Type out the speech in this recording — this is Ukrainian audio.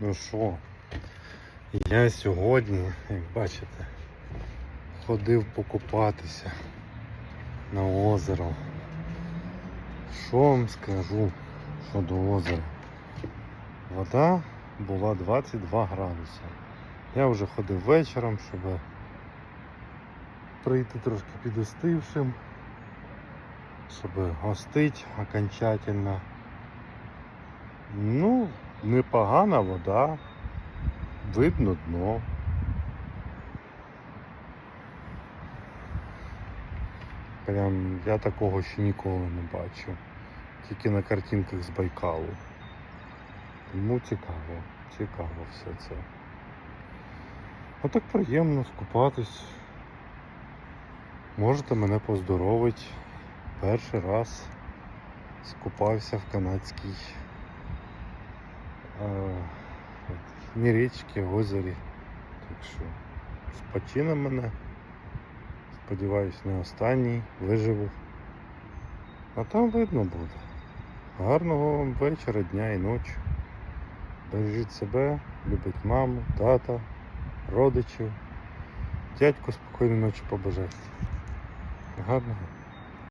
Ну що, я сьогодні, як бачите, ходив покупатися на озеро. Що вам скажу щодо озера? Вода була 22 градуси. Я вже ходив вечором, щоб прийти трошки підостившим, щоб гостить окончательно. Ну, непогана вода, видно дно. Прям я такого ще ніколи не бачив. Тільки на картинках з Байкалу. Тому цікаво, цікаво все це. Ну так приємно скупатись. Можете мене поздоровити. Перший раз скупався в канадській річці, а озері. Так що з почином мене. Сподіваюсь, не останній, виживу. А там видно буде. Гарного вам вечора, дня і ночі. Бережіть себе, любіть маму, тата, родичів. Дядьку спокійної ночі побажайте. Гарного.